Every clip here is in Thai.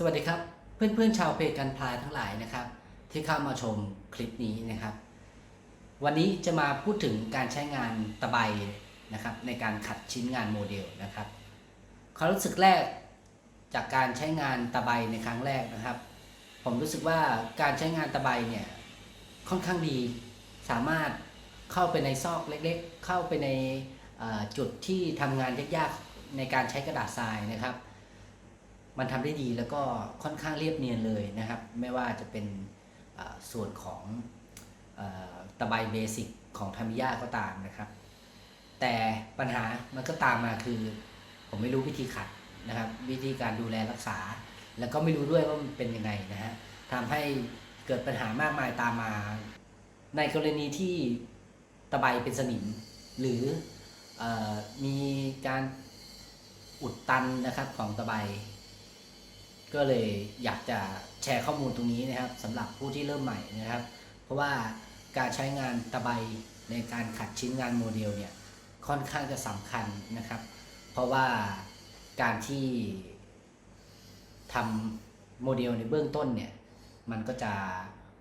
สวัสดีครับ เพื่อนๆชาวเพจกันพลายทั้งหลายนะครับ ที่เข้ามาชมคลิปนี้นะครับ วันนี้จะมาพูดถึงการใช้งานตะไบนะครับ ในการขัดชิ้นงานโมเดลนะครับความรู้สึกแรกจากการใช้งานตะไบในครั้งแรกนะครับ ผมรู้สึกว่าการใช้งานตะไบเนี่ยค่อนข้างดีสามารถเข้าไปในซอกเล็กๆ เข้าไปในจุดที่ทำงานยากๆในการใช้กระดาษทรายนะครับ มันทำได้ดีแล้วก็ค่อนข้างเรียบเนียนเลยนะครับ ไม่ว่าจะเป็นส่วนของอตะไบเบสิกของทามิยาก็ตามนะครับ แต่ปัญหามันก็ตามมาคือ ผมไม่รู้วิธีขัดนะครับ วิธีการดูแลรักษา แล้วก็ไม่รู้ด้วยว่ามันเป็นยังไงนะฮะทำให้เกิดปัญหามากมายตามมา ในกรณีที่ตะไบเป็นสนิม หรืออมีการอุดตันนะครับของตะไบ ก็เลยอยากจะแชร์ข้อมูลตรงนี้นะครับสำหรับผู้ที่เริ่มใหม่นะครับ เพราะว่าการใช้งานตะไบในการขัดชิ้นงานโมเดลเนี่ยค่อนข้างจะสำคัญนะครับ เพราะว่าการที่ทำโมเดลในเบื้องต้นเนี่ยมันก็จะ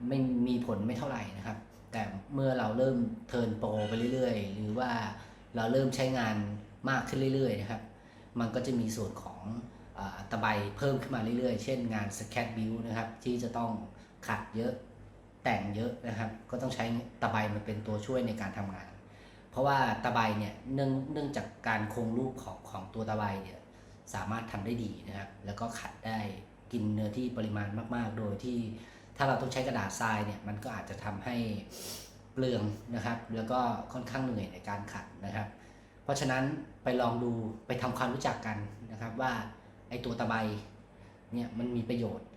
ไม่มีผลไม่เท่าไหร่นะครับ แต่เมื่อเราเริ่มเทิร์นโปรไปเรื่อยๆ หรือว่าเราเริ่มใช้งานมากขึ้นเรื่อยๆนะครับ มันก็จะมีส่วนของ ตะไบเพิ่มขึ้นมาเรื่อยๆ เช่นงานสแคตบิวนะครับ ที่จะต้องขัดเยอะแต่งเยอะนะครับ ก็ต้องใช้ตะไบมาเป็นตัวช่วยในการทำงาน เพราะว่าตะไบเนี่ยเนื่องเนื่องจากการคงรูปของของตัวตะไบเนี่ยสามารถทำได้ดีนะครับ แล้วก็ขัดได้กินเนื้อที่ปริมาณมาก ๆ โดยที่ถ้าเราต้องใช้กระดาษทรายเนี่ยมันก็อาจจะทำให้เปลืองนะครับ แล้วก็ค่อนข้างเหนื่อยในการขัดนะครับ เพราะฉะนั้นไปลองดูไปทำความรู้จักกันนะครับว่า ไอตัวตะไบเนี่ยมันมีประโยชน์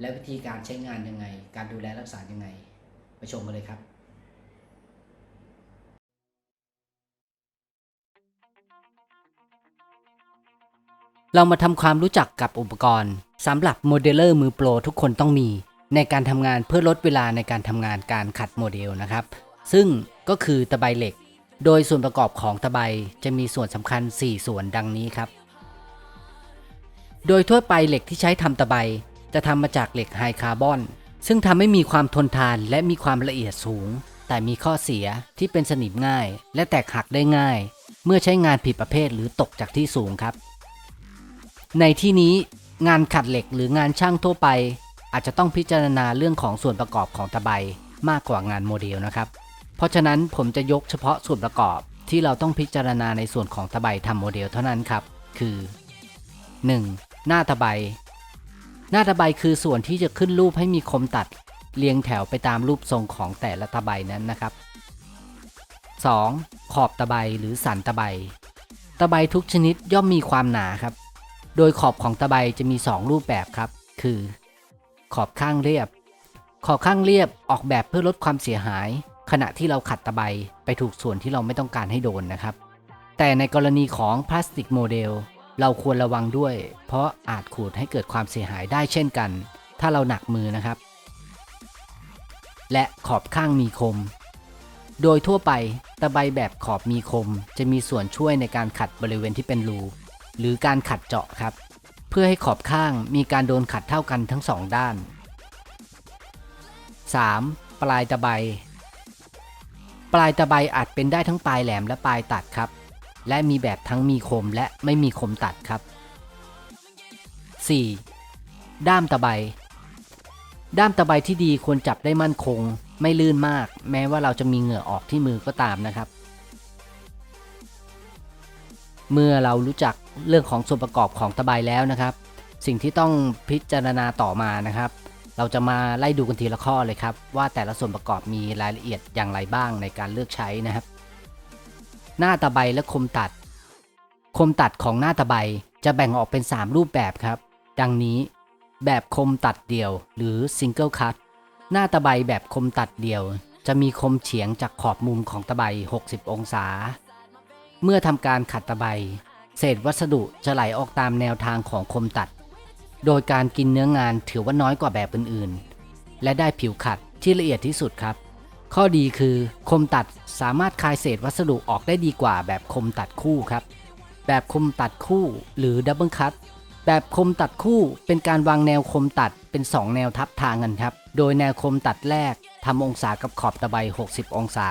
และวิธีการใช้งานยังไง การดูแลรักษายังไง ไปชมกันเลยครับเรามาทำความรู้จักกับอุปกรณ์สำหรับโมเดลเลอร์มือโปรทุกคนต้องมี ในการทำงานเพื่อลดเวลาในการทำงานการขัดโมเดลนะครับ ซึ่งก็คือตะไบเหล็ก โดยส่วนประกอบของตะไบจะมีส่วนสำคัญ 4 ส่วนดังนี้ครับ โดยทั่วไปเหล็กที่ใช้ทำตะไบจะทำมาจากเหล็กไฮคาร์บอน ซึ่งทำให้มีความทนทานและมีความละเอียดสูง แต่มีข้อเสียที่เป็นสนิมง่าย และแตกหักได้ง่าย เมื่อใช้งานผิดประเภทหรือตกจากที่สูงครับ ในที่นี้งานขัดเหล็กหรืองานช่างทั่วไป อาจจะต้องพิจารณาเรื่องของส่วนประกอบของตะไบมากกว่างานโมเดลนะครับ เพราะฉะนั้นผมจะยกเฉพาะส่วนประกอบที่เราต้องพิจารณาในส่วนของตะไบทำโมเดลเท่านั้นครับ คือ 1. หน้าตะไบ หน้าตะไบคือส่วนที่จะขึ้นรูปให้มีคมตัด เรียงแถวไปตามรูปทรงของแต่ละตะไบนั้นนะครับ 2. ขอบตะไบหรือสันตะไบ ตะไบทุกชนิดย่อมมีความหนาครับ โดยขอบของตะไบจะมี 2 รูปแบบครับ คือ ขอบข้างเรียบ ขอบข้างเรียบออกแบบเพื่อลดความเสียหาย ขณะที่เราขัดตะไบไปถูกส่วนที่เราไม่ต้องการให้โดนนะครับ แต่ในกรณีของพลาสติกโมเดล เราควรระวังด้วย เพราะอาจขูดให้เกิดความเสียหายได้เช่นกัน ถ้าเราหนักมือนะครับ และขอบข้างมีคม โดยทั่วไปตะไบแบบขอบมีคม จะมีส่วนช่วยในการขัดบริเวณที่เป็นรูหรือการขัดเจาะครับ เพื่อให้ขอบข้างมีการโดนขัดเท่ากันทั้งสองด้าน 3. ปลายตะไบ ปลายตะไบอาจเป็นได้ทั้งปลายแหลมและปลายตัดครับ และมีแบบทั้งมีคมและไม่มีคมตัดครับ 4. ด้ามตะไบ ด้ามตะไบที่ดีควรจับได้มั่นคง ไม่ลื่นมาก แม้ว่าเราจะมีเหงื่อออกที่มือก็ตามนะครับ เมื่อเรารู้จักเรื่องของส่วนประกอบของตะไบแล้วนะครับ สิ่งที่ต้องพิจารณาต่อมานะครับ เราจะมาไล่ดูกันทีละข้อเลยครับ ว่าแต่ละส่วนประกอบมีรายละเอียดอย่างไรบ้างในการเลือกใช้นะครับ หน้าตะไบและคมตัด คมตัดของหน้าตะไบจะแบ่งออกเป็น 3 รูปแบบครับ ดังนี้ แบบคมตัดเดี่ยว หรือ single cut หน้าตะไบแบบคมตัดเดี่ยว จะมีคมเฉียงจากขอบมุมของตะไบ 60 องศา เมื่อทำการขัดตะไบ เศษวัสดุจะไหลออกตามแนวทางของคมตัด โดยการกินเนื้องานถือว่าน้อยกว่าแบบอื่นๆ และได้ผิวขัดที่ละเอียดที่สุดครับ ข้อดีคือคมตัดสามารถคายเศษวัสดุออกได้ดีกว่าแบบคมตัดคู่ครับ แบบคมตัดคู่หรือดับเบิลคัตแบบคมตัดคู่เป็นการวางแนวคมตัดเป็น 2 แนวทับทางกันครับ โดยแนวคมตัดแรกทำองศากับขอบตะไบ 60 องศา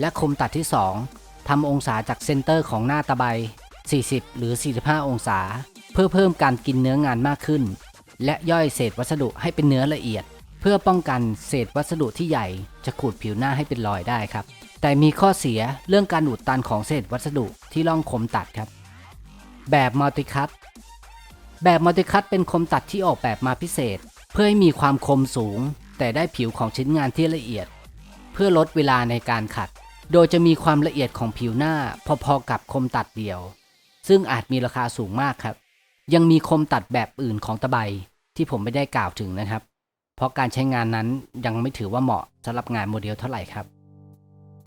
และคมตัดที่ 2ทำองศาจากเซนเตอร์ของหน้าตะไบ 40 หรือ 45 องศา เพื่อเพิ่มการกินเนื้องานมากขึ้น และย่อยเศษวัสดุให้เป็นเนื้อละเอียด เพื่อป้องกันเศษวัสดุที่ใหญ่จะขูดผิวหน้าให้เป็นรอยได้ครับ แต่มีข้อเสียเรื่องการอุดตันของเศษวัสดุที่ร่องคมตัดครับ แบบมัลติคัตแบบมัลติคัตเป็นคมตัดที่ออกแบบมาพิเศษ เพื่อให้มีความคมสูง แต่ได้ผิวของชิ้นงานที่ละเอียด เพื่อลดเวลาในการขัด โดยจะมีความละเอียดของผิวหน้าพอๆกับคมตัดเดียว ซึ่งอาจมีราคาสูงมากครับ ยังมีคมตัดแบบอื่นของตะไบที่ผมไม่ได้กล่าวถึงนะครับ เพราะการใช้งานนั้นยังไม่ถือว่าเหมาะสำหรับงานโมเดลเท่าไหร่ครับ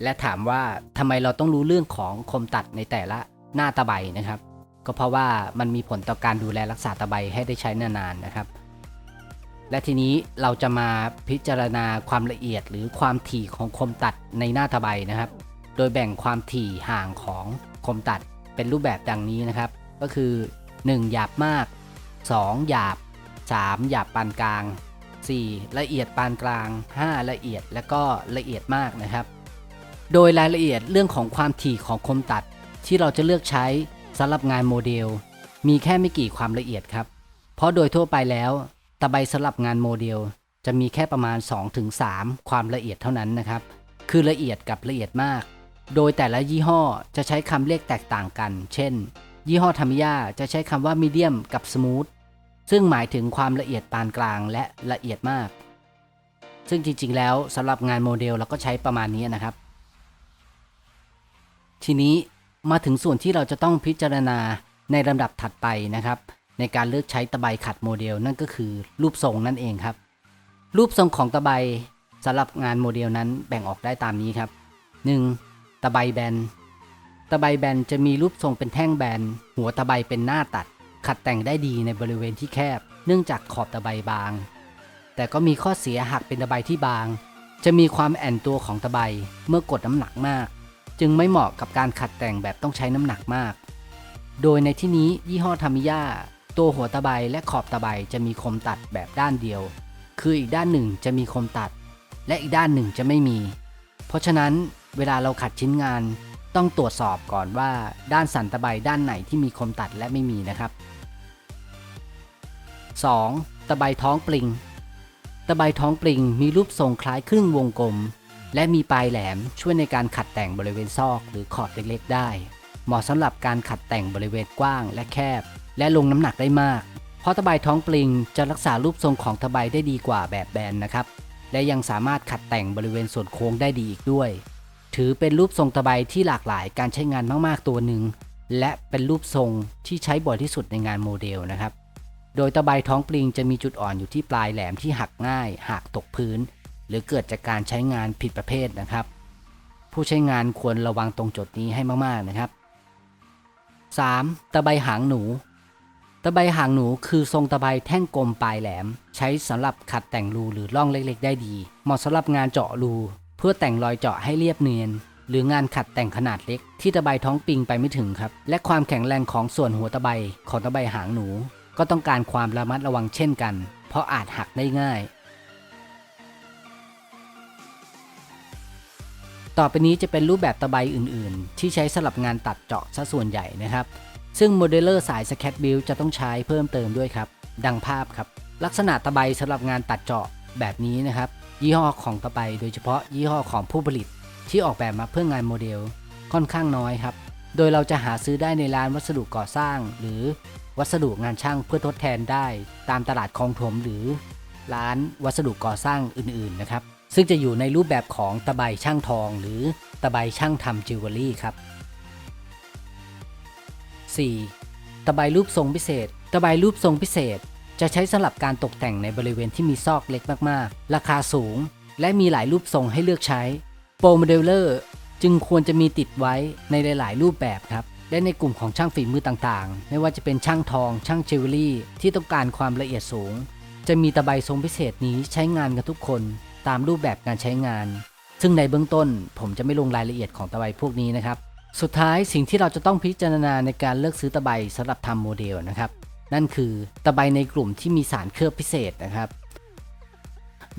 และถามว่าทำไมเราต้องรู้เรื่องของคมตัดในแต่ละหน้าตะไบนะครับ ก็เพราะว่ามันมีผลต่อการดูแลรักษาตะไบให้ได้ใช้นานๆนะครับ และทีนี้เราจะมาพิจารณาความละเอียดหรือความถี่ของคมตัดในหน้าตะไบนะครับ โดยแบ่งความถี่ห่างของคมตัดเป็นรูปแบบดังนี้นะครับ ก็คือ 1 หยาบมาก 2 หยาบ 3 หยาบปานกลาง 4 ละเอียดปานกลาง 5 ละเอียดและก็ละเอียดมากนะครับ โดยรายละเอียดเรื่องของความถี่ของคมตัด ที่เราจะเลือกใช้สำหรับงานโมเดล มีแค่ไม่กี่ความละเอียดครับ เพราะโดยทั่วไปแล้วตะไบสำหรับงานโมเดล จะมีแค่ประมาณ 2-3 ความละเอียดเท่านั้นนะครับ คือละเอียดกับละเอียดมาก โดยแต่ละยี่ห้อจะใช้คำเรียกแตกต่างกัน เช่น ยี่ห้อทามิยาจะใช้คำว่ามีเดียมกับสมูท ซึ่งหมายถึงความละเอียดปานกลางและละเอียดมาก ซึ่งจริงๆ แล้วสำหรับงานโมเดลเราก็ใช้ประมาณนี้นะครับ ทีนี้มาถึงส่วนที่เราจะต้องพิจารณาในลำดับถัดไปนะครับ ในการเลือกใช้ตะไบขัดโมเดลนั่นก็คือรูปทรงนั่นเองครับ รูปทรงของตะไบสำหรับงานโมเดลนั้นแบ่งออกได้ตามนี้ครับ 1. ตะไบแบน ตะไบแบนจะมีรูปทรงเป็นแท่งแบน หัวตะไบเป็นหน้าตัด ขัดแต่งได้ดีในบริเวณที่แคบ เนื่องจากขอบตะไบบาง แต่ก็มีข้อเสียหากเป็นตะไบที่บาง จะมีความแอนตัวของตะไบเมื่อกดน้ำหนักมาก จึงไม่เหมาะกับการขัดแต่งแบบต้องใช้น้ำหนักมาก โดยในที่นี้ยี่ห้อทามิยาตัวหัวตะไบและขอบตะไบจะมีคมตัดแบบด้านเดียว คืออีกด้านหนึ่งจะมีคมตัด และอีกด้านหนึ่งจะไม่มี เพราะฉะนั้นเวลาเราขัดชิ้นงาน ต้องตรวจสอบก่อนว่าด้านสันตะไบด้านไหนที่มีคมตัดและไม่มีนะครับ 2. ตะไบท้องปลิง ตะไบท้องปลิงมีรูปทรงคล้ายครึ่งวงกลม และมีปลายแหลมช่วยในการขัดแต่งบริเวณซอกหรือขอบเล็กๆ ได้ เหมาะสำหรับการขัดแต่งบริเวณกว้างและแคบ และลงน้ำหนักได้มาก เพราะตะไบท้องปลิงจะรักษารูปทรงของตะไบได้ดีกว่าแบบแบนนะครับ และยังสามารถขัดแต่งบริเวณส่วนโค้งได้ดีอีกด้วย ถือเป็นรูปทรงตะไบที่หลากหลายการใช้งานมาก ๆ ตัวหนึ่ง และเป็นรูปทรงที่ใช้บ่อยที่สุดในงานโมเดลนะครับ โดยตะไบท้องปลิงจะมีจุดอ่อนอยู่ที่ปลายแหลมที่หักง่าย หากตกพื้น หรือเกิดจากการใช้งานผิดประเภทนะครับ ผู้ใช้งานควรระวังตรงจุดนี้ให้มาก ๆ นะครับ 3. ตะไบหางหนู ตะไบหางหนูคือทรงตะไบแท่งกลมปลายแหลม ใช้สำหรับขัดแต่งรูหรือร่องเล็ก ๆ ได้ดี เหมาะสำหรับงานเจาะรู พื่อแต่งรอยเจาะให้เรียบเนียน หรืองานขัดแต่งขนาดเล็ก ที่ตะไบท้องปิงไปไม่ถึงครับ และความแข็งแรงของส่วนหัวตะไบของตะไบหางหนู ก็ต้องการความระมัดระวังเช่นกัน เพราะอาจหักได้ง่าย ต่อไปนี้จะเป็นรูปแบบตะไบอื่นๆ ที่ใช้สำหรับงานตัดเจาะซะส่วนใหญ่นะครับ ซึ่งโมเดลเลอร์สายสแคตบิลจะต้องใช้เพิ่มเติมด้วยครับ ดังภาพครับ ลักษณะตะไบสำหรับงานตัดเจาะแบบนี้นะครับ ยี่ห้อของตะไบโดยเฉพาะยี่ห้อของผู้ผลิต ที่ออกแบบมาเพื่องานโมเดลค่อนข้างน้อยครับ โดยเราจะหาซื้อได้ในร้านวัสดุก่อสร้าง หรือวัสดุงานช่างเพื่อทดแทนได้ ตามตลาดคลองถมหรือร้านวัสดุก่อสร้างอื่นๆนะครับ ซึ่งจะอยู่ในรูปแบบของตะไบช่างทอง หรือตะไบช่างทำจิวเวลรี่ครับ 4. ตะไบรูปทรงพิเศษ ตะไบรูปทรงพิเศษ จะใช้สำหรับการตกแต่งในบริเวณที่มีซอกเล็กมากๆ ราคาสูง และมีหลายรูปทรงให้เลือกใช้โปรโมเดลเลอร์จึงควรจะมีติดไว้ในหลาย ๆ รูปแบบครับและในกลุ่มของช่างฝีมือต่างๆ ไม่ว่าจะเป็นช่างทอง ช่างจิวเวลรี่ ที่ต้องการความละเอียดสูง จะมีตะไบทรงพิเศษนี้ใช้งานกันทุกคนตามรูปแบบการใช้งาน ซึ่งในเบื้องต้นผมจะไม่ลงรายละเอียดของตะไบพวกนี้นะครับ สุดท้ายสิ่งที่เราจะต้องพิจารณาในการเลือกซื้อตะไบสำหรับทำโมเดลนะครับ นั่นคือตะไบในกลุ่มที่มีสารเคลือบพิเศษนะครับ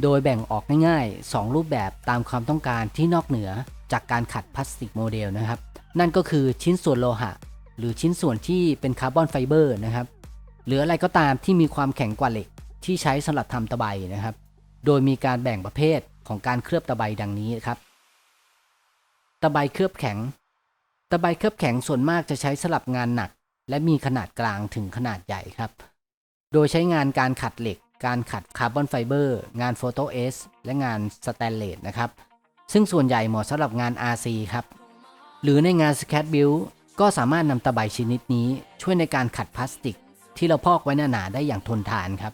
โดยแบ่งออกง่ายๆ 2 รูปแบบตามความต้องการที่นอกเหนือจากการขัดพลาสติกโมเดลนะครับ นั่นก็คือชิ้นส่วนโลหะ หรือชิ้นส่วนที่เป็นคาร์บอนไฟเบอร์นะครับ หรืออะไรก็ตามที่มีความแข็งกว่าเหล็กที่ใช้สำหรับทำตะไบนะครับ โดยมีการแบ่งประเภทของการเคลือบตะไบดังนี้ครับ ตะไบเคลือบแข็ง ตะไบเคลือบแข็งส่วนมากจะใช้สำหรับงานหนัก และมีขนาดกลางถึงขนาดใหญ่ครับ โดยใช้งานการขัดเหล็ก การขัดคาร์บอนไฟเบอร์ งานโฟโตเอสและงานสแตนเลสนะครับ ซึ่งส่วนใหญ่เหมาะสำหรับงาน RC ครับ หรือในงานสแคตบิลก็สามารถนำตะไบชนิดนี้ช่วยในการขัดพลาสติก ที่เราพอกไว้หนาๆได้อย่างทนทานครับ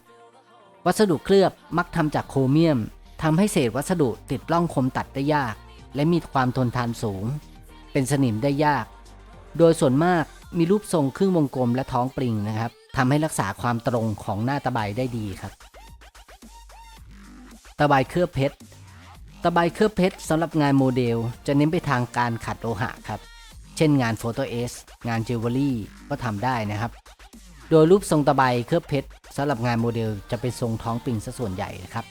วัสดุเคลือบมักทำจากโครเมียมทำให้เศษวัสดุติดร่องคมตัดได้ยาก และมีความทนทานสูง เป็นสนิมได้ยาก โดยส่วนมาก มีรูปทรงครึ่งวงกลมและท้องปริงนะครับทำให้รักษาความตรงของหน้าตะไบได้ดีครับ ตะไบเคลือบเพชร ตะไบเคลือบเพชรสำหรับงานโมเดล จะเน้นไปทางการขัดโลหะครับ เช่นงานโฟโตเอสงานจิวเวลรี่ก็ทำได้นะครับ โดยรูปทรงตะไบเคลือบเพชรสำหรับงานโมเดลจะเป็นทรงท้องปริงซะส่วนใหญ่ครับ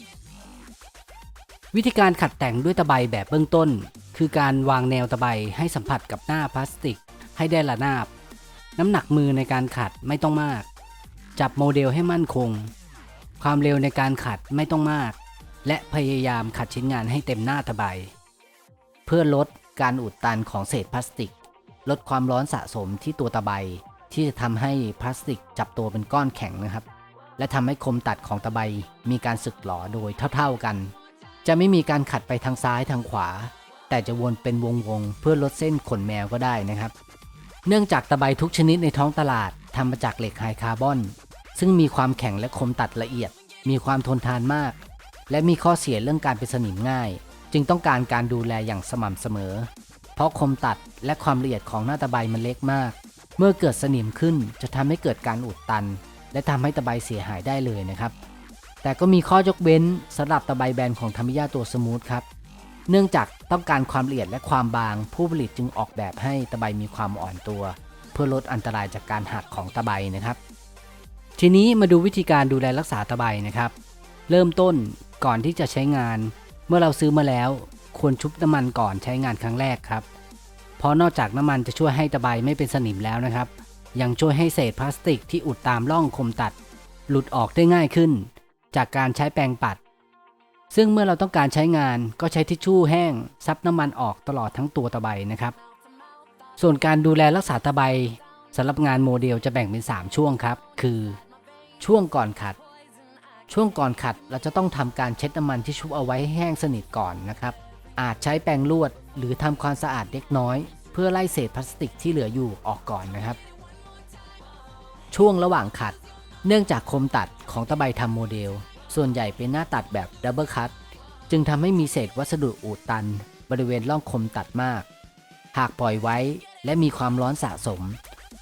วิธีการขัดแต่งด้วยตะไบแบบเบื้องต้น คือการวางแนวตะไบให้สัมผัสกับหน้าพลาสติกให้ได้ระนาบ น้ำหนักมือในการขัดไม่ต้องมาก จับโมเดลให้มั่นคง ความเร็วในการขัดไม่ต้องมาก และพยายามขัดชิ้นงานให้เต็มหน้าตะไบเพื่อลดการอุดตันของเศษพลาสติก ลดความร้อนสะสมที่ตัวตะไบที่จะทำให้พลาสติกจับตัวเป็นก้อนแข็งนะครับ และทำให้คมตัดของตะไบมีการสึกหลอโดยเท่าๆกัน จะไม่มีการขัดไปทางซ้ายทางขวา แต่จะวนเป็นวงๆเพื่อลดเส้นขนแมวก็ได้นะครับ เนื่องจากตะไบทุกชนิดในท้องตลาดทำมาจากเหล็กไฮคาร์บอน ซึ่งมีความแข็งและคมตัดละเอียด มีความทนทานมาก และมีข้อเสียเรื่องการเป็นสนิมง่าย จึงต้องการการดูแลอย่างสม่ำเสมอ เพราะคมตัดและความละเอียดของหน้าตะไบมันเล็กมาก เมื่อเกิดสนิมขึ้นจะทำให้เกิดการอุดตัน และทำให้ตะไบเสียหายได้เลยนะครับ แต่ก็มีข้อยกเว้นสำหรับตะไบแบนของธรรมิยาตัวสมูทครับ เนื่องจากต้องการความละเอียดและความบาง ผู้ผลิตจึงออกแบบให้ตะไบมีความอ่อนตัว เพื่อลดอันตรายจากการหักของตะไบนะครับ ทีนี้มาดูวิธีการดูแลรักษาตะไบนะครับ เริ่มต้นก่อนที่จะใช้งาน เมื่อเราซื้อมาแล้ว ควรชุบน้ำมันก่อนใช้งานครั้งแรกครับ เพราะนอกจากน้ำมันจะช่วยให้ตะไบไม่เป็นสนิมแล้วนะครับ ยังช่วยให้เศษพลาสติกที่อุดตามร่องคมตัด หลุดออกได้ง่ายขึ้น จากการใช้แปรงปัด ซึ่งเมื่อเราต้องการใช้งานก็ใช้ทิชชู่แห้งซับน้ำมันออกตลอดทั้งตัวตะไบนะครับ ส่วนการดูแลรักษาตะไบสำหรับงานโมเดลจะแบ่งเป็น 3 ช่วงครับ คือ ช่วงก่อนขัด ช่วงก่อนขัดเราจะต้องทำการเช็ดน้ำมันที่ชุบเอาไว้ให้แห้งสนิทก่อนนะครับ อาจใช้แปรงลวดหรือทำความสะอาดเล็กน้อย เพื่อไล่เศษพลาสติกที่เหลืออยู่ออกก่อนนะครับ ช่วงระหว่างขัด เนื่องจากคมตัดของตะไบทำโมเดล ส่วนใหญ่เป็นหน้าตัดแบบดับเบิลคัตจึงทำให้มีเศษวัสดุอุดตัน บริเวณร่องคมตัดมาก หากปล่อยไว้และมีความร้อนสะสม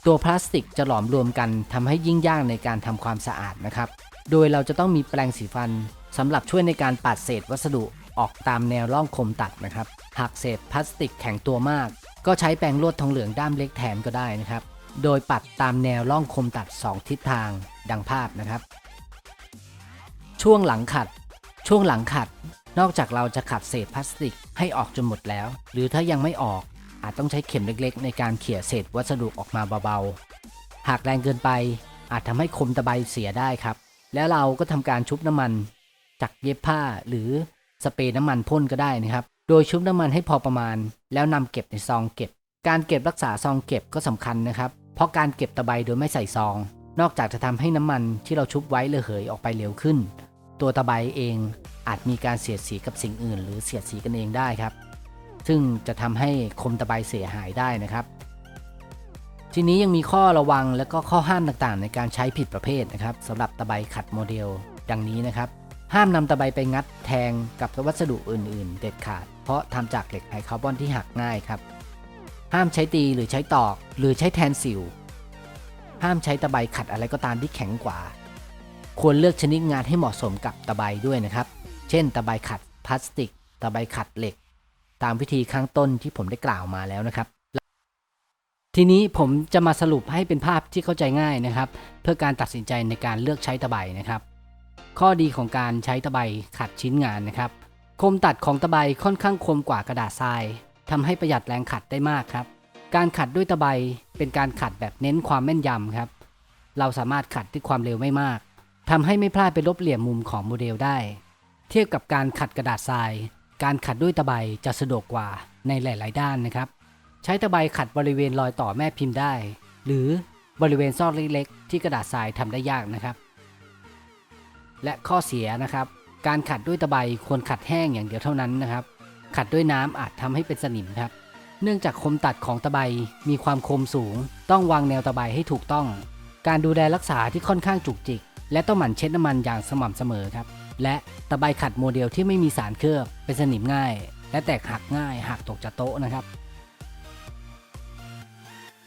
ตัวพลาสติกจะหลอมรวมกันทำให้ยิ่งยากในการทำความสะอาดนะครับ โดยเราจะต้องมีแปรงสีฟันสำหรับช่วยในการปัดเศษวัสดุออกตามแนวร่องคมตัดนะครับ หากเศษพลาสติกแข็งตัวมาก ก็ใช้แปรงลวดทองเหลืองด้ามเล็กแทนก็ได้นะครับ โดยปัดตามแนวร่องคมตัด 2 ทิศทางดังภาพนะครับ ช่วงหลังขัด ช่วงหลังขัด นอกจากเราจะขัดเศษพลาสติกให้ออกจนหมดแล้ว หรือถ้ายังไม่ออก อาจต้องใช้เข็มเล็กๆ ในการเขี่ยเศษวัสดุออกมาเบาๆ หากแรงเกินไป อาจทำให้คมตะไบเสียได้ครับ แล้วเราก็ทำการชุบน้ำมันจากเย็บผ้าหรือสเปรย์น้ำมันพ่นก็ได้นะครับ โดยชุบน้ำมันให้พอประมาณ แล้วนำเก็บในซองเก็บ การเก็บรักษาซองเก็บก็สำคัญนะครับ เพราะการเก็บตะไบโดยไม่ใส่ซอง นอกจากจะทำให้น้ำมันที่เราชุบไว้ระเหยออกไปเร็วขึ้น ตัวตะไบเองอาจมีการเสียดสีกับสิ่งอื่น หรือเสียดสีกันเองได้ครับ ซึ่งจะทำให้คมตะไบเสียหายได้นะครับ ทีนี้ยังมีข้อระวังและก็ข้อห้ามต่างๆ ในการใช้ผิดประเภทนะครับสำหรับตะไบขัดโมเดล ดังนี้นะครับ ห้ามนำตะไบไปงัดแทงกับวัสดุอื่น ๆ เด็ดขาด เพราะทำจากเหล็กไฮคาร์บอนที่หักง่ายครับ ห้ามใช้ตีหรือใช้ตอก หรือใช้แทนสิวห้ามใช้ตะไบขัดอะไรก็ตามที่แข็งกว่า ควรเลือกชนิดงานให้เหมาะสมกับตะไบด้วยนะครับ เช่น ตะไบขัดพลาสติก ตะไบขัดเหล็ก ตามวิธีข้างต้นที่ผมได้กล่าวมาแล้วนะครับ ทีนี้ผมจะมาสรุปให้เป็นภาพที่เข้าใจง่ายนะครับ เพื่อการตัดสินใจในการเลือกใช้ตะไบนะครับ ข้อดีของการใช้ตะไบขัดชิ้นงานนะครับ คมตัดของตะไบค่อนข้างคมกว่ากระดาษทรายทำให้ประหยัดแรงขัดได้มากครับ การขัดด้วยตะไบเป็นการขัดแบบเน้นความแม่นยำครับ เราสามารถขัดด้วยความเร็วไม่มาก ทำให้ไม่พลาดไปลบเหลี่ยมมุมของโมเดลได้ เทียบกับการขัดกระดาษทราย การขัดด้วยตะไบจะสะดวกกว่าในหลาย ๆ ด้านนะครับ ใช้ตะไบขัดบริเวณรอยต่อแม่พิมพ์ได้ หรือบริเวณซอกเล็ก ๆ ที่กระดาษทรายทำได้ยากนะครับ และข้อเสียนะครับ การขัดด้วยตะไบควรขัดแห้งอย่างเดียวเท่านั้นนะครับ ขัดด้วยน้ำอาจทำให้เป็นสนิมครับ เนื่องจากคมตัดของตะไบมีความคมสูง ต้องวางแนวตะไบให้ถูกต้อง การดูแลรักษาที่ค่อนข้างจุกจิก และต้องหมั่นเช็ดน้ำมันอย่างสม่ำเสมอครับ และตะไบขัดโมเดลที่ไม่มีสารเคลือบเป็นสนิมง่าย และแตกหักง่ายหักตกจากโต๊ะนะครับ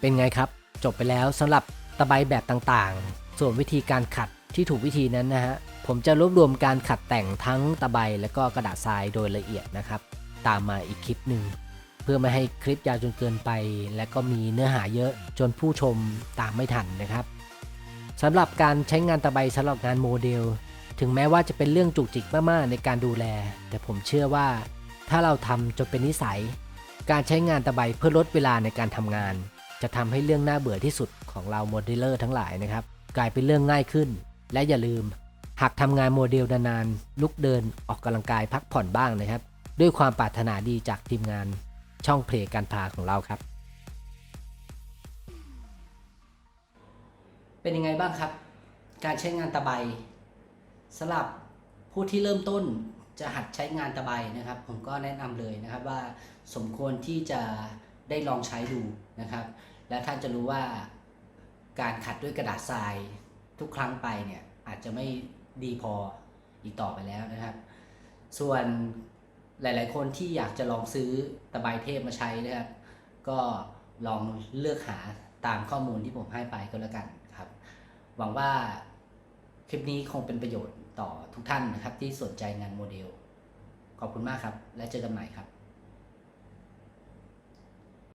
เป็นไงครับ จบไปแล้วสำหรับตะไบแบบต่างๆ ส่วนวิธีการขัดที่ถูกวิธีนั้นนะฮะผมจะรวบรวมการขัดแต่งทั้งตะไบและก็กระดาษทรายโดยละเอียดนะครับ ตามมาอีกคลิปหนึ่งเพื่อไม่ให้คลิปยาวจนเกินไป และก็มีเนื้อหาเยอะจนผู้ชมตามไม่ทันนะครับ สำหรับการใช้งานตะไบสำหรับงานโมเดล ถึงแม้ว่าจะเป็นเรื่องจุกจิกมากๆในการดูแล แต่ผมเชื่อว่า ถ้าเราทำจนเป็นนิสัย การใช้งานตะไบเพื่อลดเวลาในการทำงาน จะทำให้เรื่องน่าเบื่อที่สุดของเราโมเดลเลอร์ทั้งหลายนะครับ กลายเป็นเรื่องง่ายขึ้น และอย่าลืม หากทำงานโมเดลนานๆลุกเดินออกกำลังกายพักผ่อนบ้างนะครับ ด้วยความปรารถนาดีจากทีมงานช่องเพลงการพาของเราครับ เป็นยังไงบ้างครับ การใช้งานตะไบสำหรับผู้ที่เริ่มต้นจะหัดใช้งานตะไบนะครับ ผมก็แนะนำเลยนะครับว่าสมควรที่จะได้ลองใช้ดูนะครับ และท่านจะรู้ว่าการขัดด้วยกระดาษทรายทุกครั้งไปเนี่ยอาจจะไม่ดีพออีกต่อไปแล้วนะครับ ส่วนหลาย ๆ คนที่อยากจะลองซื้อตะไบเทพมาใช้นะครับก็ลองเลือกหาตามข้อมูลที่ผมให้ไปก็แล้วกัน หวังว่าคลิปนี้คงเป็นประโยชน์ต่อทุกท่านนะครับ ที่สนใจงานโมเดล ขอบคุณมากครับ และเจอกันใหม่ครับ